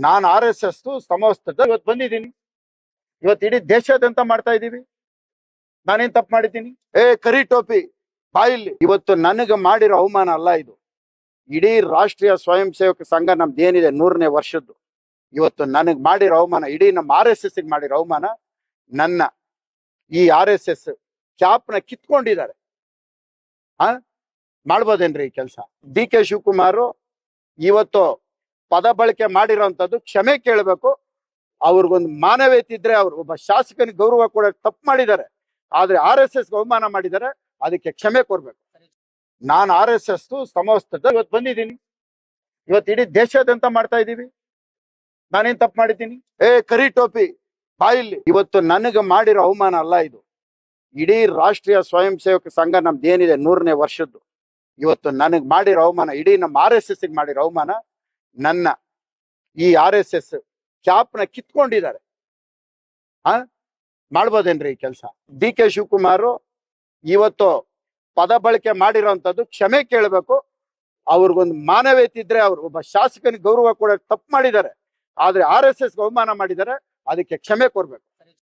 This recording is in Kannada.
ನಾನು ಆರ್ ಎಸ್ ಎಸ್ ಸಮವಸ್ತ್ರ ಇವತ್ತು ಬಂದಿದ್ದೀನಿ. ಇವತ್ತು ಇಡೀ ದೇಶಾದ್ಯಂತ ಮಾಡ್ತಾ ಇದ್ದೀವಿ. ನಾನೇನ್ ತಪ್ಪು ಮಾಡಿದ್ದೀನಿ? ಏ, ಕರಿ ಟೋಪಿ, ಬಾಯಿಲ್ಲಿ. ಇವತ್ತು ನನಗೆ ಮಾಡಿರೋ ಅವಮಾನ ಅಲ್ಲ ಇದು. ಇಡೀ ರಾಷ್ಟ್ರೀಯ ಸ್ವಯಂ ಸೇವಕ ಸಂಘ ನಮ್ದು ಏನಿದೆ ನೂರನೇ ವರ್ಷದ್ದು. ಇವತ್ತು ನನಗೆ ಮಾಡಿರೋ ಅವಮಾನ, ಇಡೀ ನಮ್ಮ ಆರ್ ಎಸ್ ಎಸ್ ಮಾಡಿರೋ ಅವಮಾನ ನನ್ನ. ಈ ಆರ್ ಎಸ್ ಎಸ್ ಕ್ಯಾಪ್ನ ಕಿತ್ಕೊಂಡಿದ್ದಾರೆ. ಆ? ಮಾಡ್ಬೋದೇನ್ರಿ ಈ ಕೆಲಸ? ಡಿ ಕೆ ಶಿವಕುಮಾರ್, ಇವತ್ತು ಪದ ಬಳಕೆ ಮಾಡಿರೋಂಥದ್ದು ಕ್ಷಮೆ ಕೇಳಬೇಕು. ಅವ್ರಿಗೊಂದು ಮಾನವೀಯತೆ ಇದ್ರೆ ಅವ್ರು ಒಬ್ಬ ಶಾಸಕನಿಗೆ ಗೌರವ ಕೂಡ ತಪ್ಪು ಮಾಡಿದ್ದಾರೆ. ಆದ್ರೆ ಆರ್ ಎಸ್ ಎಸ್ ಅವಮಾನ ಮಾಡಿದ್ದಾರೆ. ಅದಕ್ಕೆ ಕ್ಷಮೆ ಕೊಡ್ಬೇಕು ನಾನು ಆರ್ ಎಸ್ ಎಸ್ ಸಮವಸ್ತ ಇವತ್ತು ಬಂದಿದ್ದೀನಿ. ಇವತ್ತು ಇಡೀ ದೇಶಾದ್ಯಂತ ಮಾಡ್ತಾ ಇದ್ದೀವಿ. ನಾನೇನ್ ತಪ್ಪು ಮಾಡಿದ್ದೀನಿ? ಏ, ಕರಿ ಟೋಪಿ ಬಾಯಿಲಿ ಇವತ್ತು ನನಗೆ ಮಾಡಿರೋ ಅವಮಾನ ಅಲ್ಲ ಇದು. ಇಡೀ ರಾಷ್ಟ್ರೀಯ ಸ್ವಯಂ ಸೇವಕ ಸಂಘ ನಮ್ದು ಏನಿದೆ ನೂರನೇ ವರ್ಷದ್ದು. ಇವತ್ತು ನನಗೆ ಮಾಡಿರೋ ಅವಮಾನ, ಇಡೀ ನಮ್ಮ ಆರ್ ಎಸ್ ಎಸ್ ಮಾಡಿರೋ ಅವಮಾನ ನನ್ನ ಈ ಆರ್ ಎಸ್ ಎಸ್ ಕ್ಯಾಪ್ನ ಕಿತ್ಕೊಂಡಿದ್ದಾರೆ. ಆ ಮಾಡ್ಬೋದೇನ್ರಿ ಈ ಕೆಲಸ? ಡಿ ಕೆ ಶಿವಕುಮಾರ್ ಇವತ್ತು ಪದ ಬಳಕೆ ಮಾಡಿರೋಂಥದ್ದು ಕ್ಷಮೆ ಕೇಳಬೇಕು. ಅವ್ರಿಗೊಂದು ಮಾನವೀಯತೆ ಇದ್ರೆ ಅವ್ರು ಒಬ್ಬ ಶಾಸಕನಿಗೆ ಗೌರವ ಕೊಡೋಕೆ ತಪ್ಪು ಮಾಡಿದ್ದಾರೆ. ಆದ್ರೆ ಆರ್ ಎಸ್ ಎಸ್ ಅವಮಾನ ಮಾಡಿದ್ದಾರೆ. ಅದಕ್ಕೆ ಕ್ಷಮೆ ಕೊಡ್ಬೇಕು